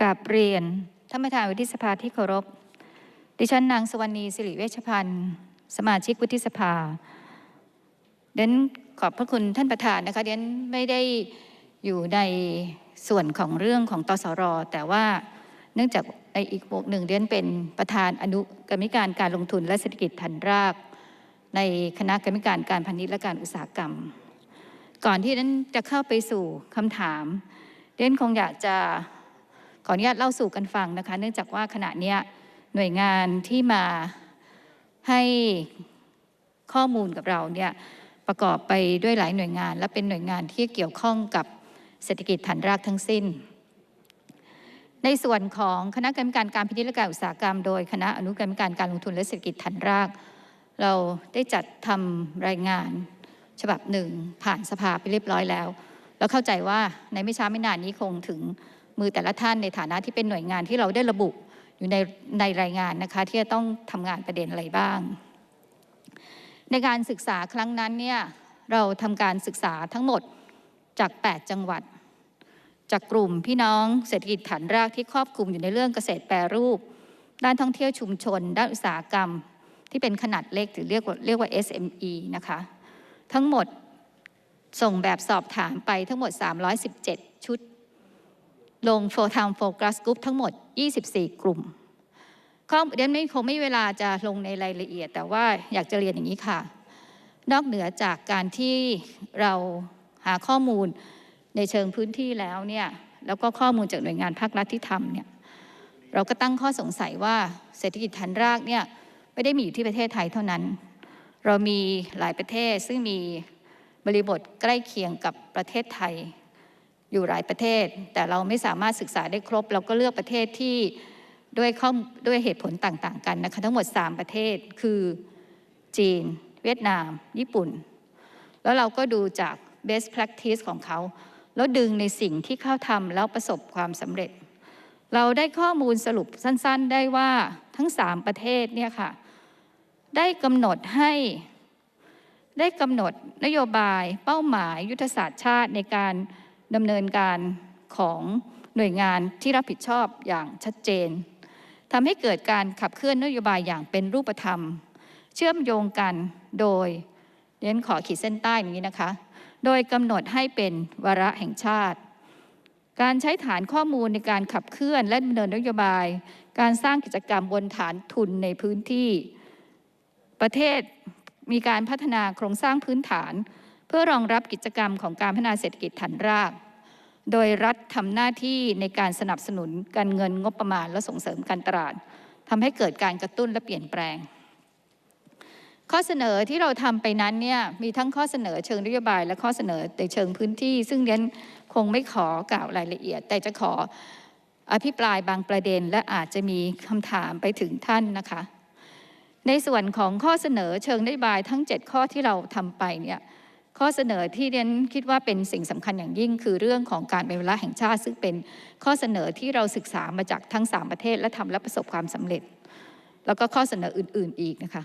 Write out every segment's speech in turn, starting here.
กราบเรียนท่านประธานวุฒิสภาที่เคารพ ดิฉันนางสวรรณีสิริเวชพันธ์ สมาชิกวุฒิสภาเดนขอบพระคุณท่านประธานนะคะเดนไม่ได้อยู่ในส่วนของเรื่องของตสร แต่ว่าเนื่องจากในอีกบวกหนึ่งเดนเป็นประธานอนุกรรมการการลงทุนและเศรษฐกิจฐานราก ในคณะกรรมการการพาณิชย์และการอุตสาหกรรม ก่อนที่นั้นจะเข้าไปสู่คำถาม เดนคงอยากจะ ขออนุญาตเล่าสู่กันฟังนะคะ เนื่องจากว่าขณะเนี้ยหน่วยงานที่มาให้ข้อมูลกับเราเนี่ยประกอบไปด้วยหลายหน่วยงาน และเป็นหน่วยงานที่เกี่ยวข้องกับเศรษฐกิจฐานรากทั้งสิ้น ในส่วนของคณะกรรมการการพินิจและการอุตสาหกรรม โดยคณะอนุกรรมการการลงทุนและเศรษฐกิจฐานราก เราได้จัดทำรายงานฉบับหนึ่งผ่านสภาไปเรียบร้อยแล้ว แล้วเข้าใจว่าในไม่ช้าไม่นานนี้คงถึง มือแต่ละท่านในฐานะที่เป็นหน่วยงานที่เราได้ระบุอยู่ในในรายงานนะคะที่จะต้องทำงานประเด็นอะไรบ้าง ในการศึกษาครั้งนั้นเนี่ยเราทำการศึกษาทั้งหมดจาก 8 จังหวัด จากกลุ่มพี่น้องเศรษฐกิจฐานรากที่ครอบคลุมอยู่ในเรื่องเกษตรแปรรูป ด้านท่องเที่ยวชุมชน ด้านอุตสาหกรรม ที่เป็นขนาดเล็กหรือเรียกว่าเรียกว่า SME นะคะทั้งหมดส่งแบบสอบถามไปทั้งหมด 317 ชุด ลง for time focus group ทั้งหมด 24 กลุ่มข้อเรียนไม่คงไม่เวลาจะลงในรายละเอียด แต่ว่าอยากจะเรียนอย่างนี้ค่ะ นอกเหนือจากการที่เราหาข้อมูลในเชิงพื้นที่แล้วเนี่ยแล้วก็ข้อมูลจากหน่วยงานภาครัฐที่ทำเนี่ยเราก็ตั้งข้อสงสัยว่าเศรษฐกิจฐานรากเนี่ยไม่ได้มีอยู่ที่ประเทศไทยเท่านั้น เรามีหลายประเทศซึ่งมีบริบทใกล้เคียงกับประเทศไทย อยู่หลายประเทศ แต่เราไม่สามารถศึกษาได้ครบ เราก็เลือกประเทศที่ด้วยข้อด้วยเหตุผลต่างๆ กันนะคะทั้งหมด 3 ประเทศคือจีน เวียดนาม ญี่ปุ่น แล้วเราก็ดูจาก best practice ของเขา แล้วดึงในสิ่งที่เขาทำแล้วประสบความสำเร็จ เราได้ข้อมูลสรุปสั้นๆ ได้ว่าทั้ง 3 ประเทศเนี่ยค่ะได้กำหนดให้ได้กำหนดนโยบายเป้าหมายยุทธศาสตร์ชาติในการ ดำเนินการของหน่วยงานที่รับผิดชอบอย่างชัดเจนทำให้เกิดการขับเคลื่อนนโยบายอย่างเป็นรูปธรรม เชื่อมโยงกันโดยเรียนขอขีดเส้นใต้อย่างนี้นะคะ โดยกำหนดให้เป็นวาระแห่งชาติ การใช้ฐานข้อมูลในการขับเคลื่อนและดำเนินนโยบาย การสร้างกิจกรรมบนฐานทุนในพื้นที่ ประเทศมีการพัฒนาโครงสร้างพื้นฐาน เพื่อรองรับกิจกรรมของการพัฒนาเศรษฐกิจฐานราก โดยรัฐทำหน้าที่ในการสนับสนุนการเงินงบประมาณและส่งเสริมการตลาดทำให้เกิดการกระตุ้นและเปลี่ยนแปลง ข้อเสนอที่เราทำไปนั้นเนี่ยมีทั้งข้อเสนอเชิงนโยบาย และข้อเสนอในเชิงพื้นที่ ซึ่งเรียนคงไม่ขอกล่าวรายละเอียด แต่จะขออภิปรายบางประเด็นและอาจจะมีคำถามไปถึงท่านนะคะ ในส่วนของข้อเสนอเชิงนโยบายทั้ง 7 ข้อที่เราทำไปเนี่ย ข้อเสนอที่เรียนคิดว่าเป็นสิ่งสำคัญอย่างยิ่ง คือเรื่องของการเป็นเวลาแห่งชาติ ซึ่งเป็นข้อเสนอที่เราศึกษามาจากทั้ง 3 ประเทศและทำและประสบความสำเร็จ แล้วก็ข้อเสนออื่น ๆ อีกนะคะ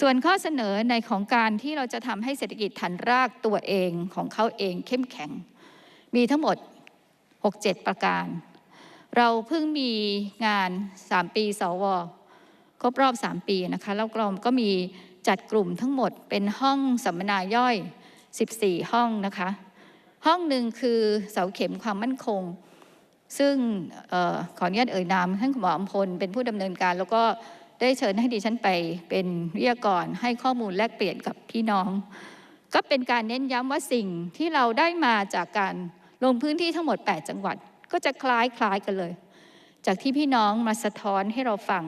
ส่วนข้อเสนอในของการที่เราจะทำให้เศรษฐกิจฐานรากตัวเองของเขาเองเข้มแข็ง มีทั้งหมด 6-7 ประการ เราเพิ่งมีงาน 3 ปี สวครบรอบ 3 ปีนะคะแล้วเราก็มีจัดกลุ่มทั้งหมดเป็นห้องสัมมนาย่อย 14 ห้องนะคะ ห้องหนึ่งคือเสาเข็มความมั่นคง ซึ่งออขออนุญาตเอ่ยนามท่านหมออมพลเป็นผู้ดำเนินการ แล้วก็ได้เชิญให้ดิฉันไปเป็นวิทยากรให้ข้อมูลแลกเปลี่ยนกับพี่น้อง ก็เป็นการเน้นย้ำว่าสิ่งที่เราได้มาจากการลงพื้นที่ทั้งหมด 8 จังหวัด ก็จะคล้ายคล้ายกันเลย จากที่พี่น้องมาสะท้อนให้เราฟัง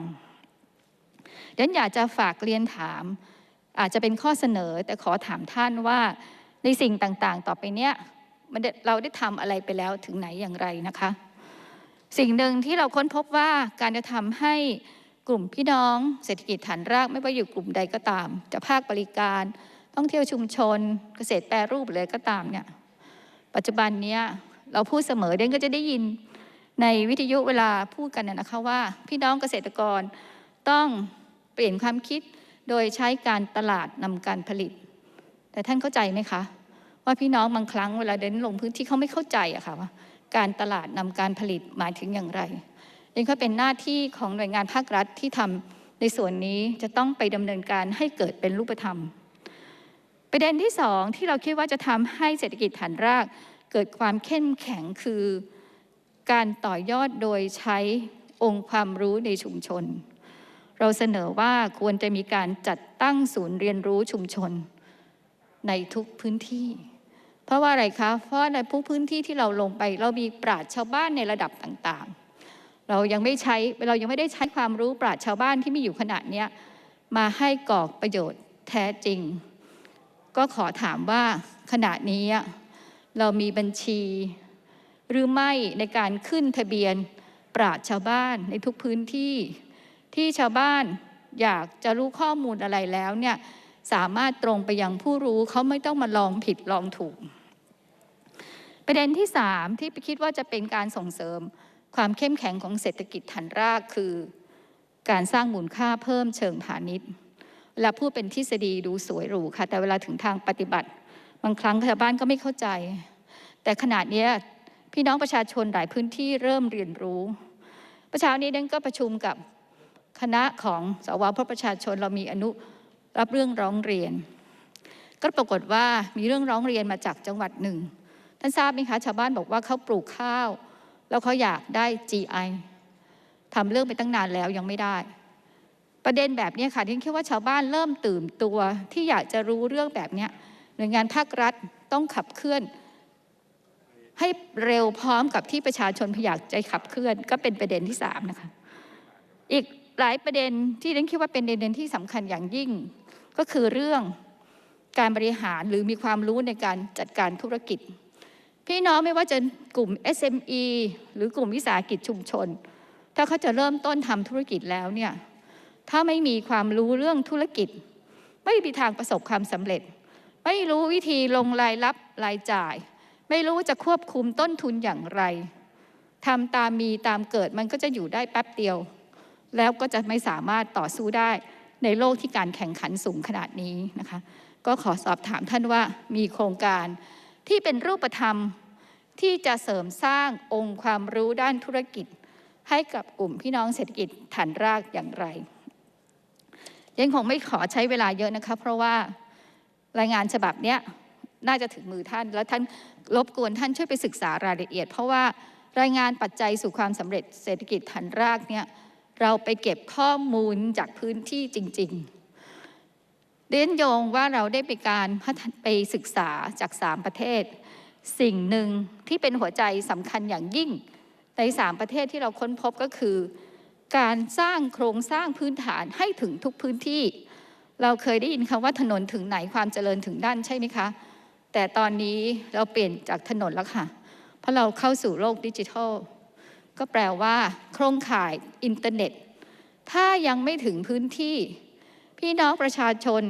ดังนั้นอยากจะฝากเรียนถาม อาจจะเป็นข้อเสนอแต่ขอถามท่านว่าในสิ่งต่างๆ ต่อไปเนี้ยมันเราได้ทำอะไรไปแล้วถึงไหนอย่างไรนะคะ สิ่งหนึ่งที่เราค้นพบว่าการจะทำให้กลุ่มพี่น้องเศรษฐกิจฐานรากไม่ว่าอยู่กลุ่มใดก็ตาม จะภาคบริการ ท่องเที่ยวชุมชน เกษตรแปรรูปเลยก็ตามเนี่ยปัจจุบันเนี้ยเราพูดเสมอเด่นก็จะได้ยินในวิทยุเวลาพูดกันนะคะว่า พี่น้องเกษตรกรต้องเปลี่ยนความคิด โดยใช้การตลาดนำการผลิต แต่ท่านเข้าใจไหมคะ ว่าพี่น้องบางครั้งเวลาเดินลงพื้นที่เขาไม่เข้าใจอะค่ะว่า การตลาดนำการผลิตหมายถึงอย่างไรนี่ก็เป็นหน้าที่ของหน่วยงานภาครัฐที่ทำในส่วนนี้จะต้องไปดำเนินการให้เกิดเป็นรูปธรรม ประเด็นที่สองที่เราคิดว่าจะทำให้เศรษฐกิจฐานรากเกิดความเข้มแข็งคือการต่อยอดโดยใช้องค์ความรู้ในชุมชน เราเสนอว่าควรจะมีการจัดตั้งศูนย์เรียนรู้ชุมชนในทุกพื้นที่ เพราะว่าอะไรคะ เพราะในทุกพื้นที่ที่เราลงไป เรามีปราชญ์ชาวบ้านในระดับต่างๆ เรายังไม่ใช้เรายังไม่ได้ใช้ความรู้ปราชญ์ชาวบ้านที่มีอยู่ขนาดนี้มาให้ก่อประโยชน์แท้จริง ก็ขอถามว่าขณะนี้เรามีบัญชี หรือไม่ในการขึ้นทะเบียนปราชญ์ชาวบ้านในทุกพื้นที่ ที่ชาวบ้านอยากจะรู้ข้อมูลอะไรแล้วเนี่ยสามารถตรงไปยังผู้รู้เขาไม่ต้องมาลองผิดลองถูก ประเด็นที่สามที่คิดว่าจะเป็นการส่งเสริมความเข้มแข็งของเศรษฐกิจฐานรากคือ การสร้างมูลค่าเพิ่มเชิงพาณิชย์เวลาพูดเป็นทฤษฎีดูสวยหรูค่ะ แต่เวลาถึงทางปฏิบัติ บางครั้งชาวบ้านก็ไม่เข้าใจ แต่ขนาดนี้พี่น้องประชาชนหลายพื้นที่เริ่มเรียนรู้ประเช้านี้นั้นก็ประชุมกับ คณะของสวพประชาชนเรามีอนุรับเรื่องร้องเรียน ก็ปรากฏว่ามีเรื่องร้องเรียนมาจากจังหวัดหนึ่ง ท่านทราบไหมคะชาวบ้านบอกว่าเขาปลูกข้าว แล้วเขาอยากได้ GI ทำเรื่องไปตั้งนานแล้วยังไม่ได้ ประเด็นแบบนี้ค่ะที่คิดว่าชาวบ้านเริ่มตื่นตัวที่อยากจะรู้เรื่องแบบนี้หน่วยงานภาครัฐต้องขับเคลื่อน ให้เร็วพร้อมกับที่ประชาชนพยากใจขับเคลื่อน ก็เป็นประเด็นที่สามนะคะ อีก หลายประเด็นที่ฉันคิดว่าเป็นประเด็นที่สำคัญอย่างยิ่ง ก็คือเรื่องการบริหารหรือมีความรู้ในการจัดการธุรกิจ พี่น้องไม่ว่าจะกลุ่ม SME หรือกลุ่มวิสาหกิจชุมชน ถ้าเขาจะเริ่มต้นทำธุรกิจแล้วเนี่ยถ้าไม่มีความรู้เรื่องธุรกิจ ไม่มีทางประสบความสำเร็จ ไม่รู้วิธีลงรายรับรายจ่าย ไม่รู้จะควบคุมต้นทุนอย่างไรทำตามมีตามเกิดมันก็จะอยู่ได้แป๊บเดียว แล้วก็จะไม่สามารถต่อสู้ได้ในโลกที่การแข่งขันสูงขนาดนี้นะคะ ก็ขอสอบถามท่านว่ามีโครงการที่เป็นรูปธรรมที่จะเสริมสร้างองค์ความรู้ด้านธุรกิจ ให้กับกลุ่มพี่น้องเศรษฐกิจฐานรากอย่างไรยังคงไม่ขอใช้เวลาเยอะนะคะเพราะว่ารายงานฉบับนี้น่าจะถึงมือท่าน แล้วท่านรบกวนท่านช่วยไปศึกษารายละเอียด เพราะว่ารายงานปัจจัยสู่ความสำเร็จเศรษฐกิจฐานรากเนี่ย เราไปเก็บข้อมูลจากพื้นที่จริง ๆ เรียนโยงว่าเราได้ไปการไปศึกษาจากสามประเทศ สิ่งหนึ่งที่เป็นหัวใจสำคัญอย่างยิ่ง ในสามประเทศที่เราค้นพบก็คือ การสร้างโครงสร้างพื้นฐานให้ถึงทุกพื้นที่ เราเคยได้ยินคำว่าถนนถึงไหนความเจริญถึงด้านใช่ไหมคะ แต่ตอนนี้เราเปลี่ยนจากถนนแล้วค่ะ เพราะเราเข้าสู่โลกดิจิทัล ก็แปลว่าโครงข่ายอินเทอร์เน็ต ถ้ายังไม่ถึงพื้นที่ พี่น้องประชาชน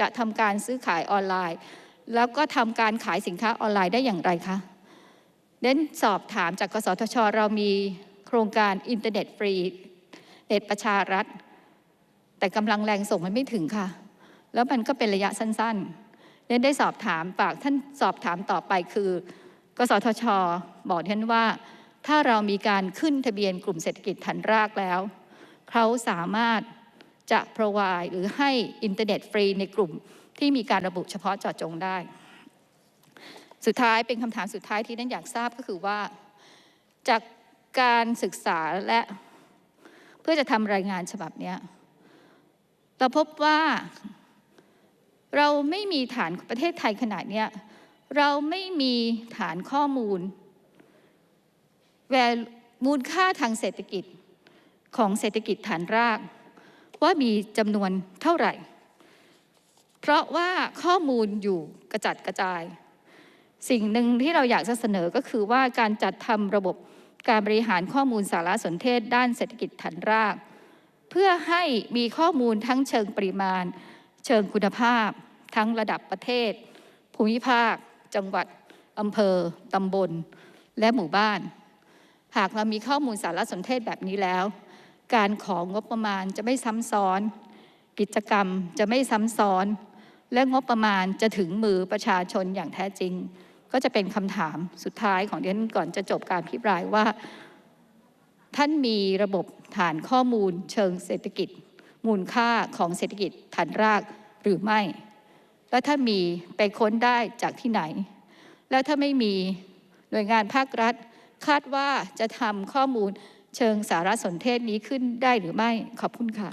จะทำการซื้อขายออนไลน์ แล้วก็ทำการขายสินค้าออนไลน์ได้อย่างไรคะเน้นสอบถามจากกสทช เรามีโครงการอินเทอร์เน็ตฟรีเน็ตประชารัฐ แต่กำลังแรงส่งมันไม่ถึงค่ะ แล้วมันก็เป็นระยะสั้นๆเน้นได้สอบถามปากท่านสอบถามต่อไปคือ กสทช บอกท่านว่า ถ้าเรามีการขึ้นทะเบียนกลุ่มเศรษฐกิจฐานรากแล้ว เขาสามารถจะ provide หรือให้อินเทอร์เน็ตฟรีในกลุ่มที่มีการระบุเฉพาะเจาะจงได้ สุดท้ายเป็นคำถามสุดท้ายที่นั่นอยากทราบก็คือว่า จากการศึกษาและเพื่อจะทำรายงานฉบับนี้เราพบว่าเราไม่มีฐานประเทศไทยขนาดนี้เราไม่มีฐานข้อมูล แวลมูลค่าทางเศรษฐกิจของเศรษฐกิจฐานราก ว่ามีจำนวนเท่าไหร่ เพราะว่าข้อมูลอยู่กระจัดกระจาย สิ่งหนึ่งที่เราอยากจะเสนอก็คือว่าการจัดทำระบบการบริหารข้อมูลสารสนเทศ ด้านเศรษฐกิจฐานราก เพื่อให้มีข้อมูลทั้งเชิงปริมาณ เชิงคุณภาพ ทั้งระดับประเทศ ภูมิภาค จังหวัดอำเภอตำบล และหมู่บ้าน หากเรามีข้อมูลสารสนเทศแบบนี้แล้ว การของงบประมาณจะไม่ซ้ำซ้อน กิจกรรมจะไม่ซ้ำซ้อน และงบประมาณจะถึงมือประชาชนอย่างแท้จริง ก็จะเป็นคำถามสุดท้ายของเดียนก่อนจะจบการพิปรายว่า ท่านมีระบบฐานข้อมูลเชิงเศรษฐกิจ มูลค่าของเศรษฐกิจฐานรากหรือไม่ และถ้ามีไปค้นได้จากที่ไหน แล้วถ้าไม่มีหน่วยงานภาครัฐ คาดว่าจะทำข้อมูลเชิงสารสนเทศนี้ขึ้นได้หรือไม่ ขอบคุณค่ะ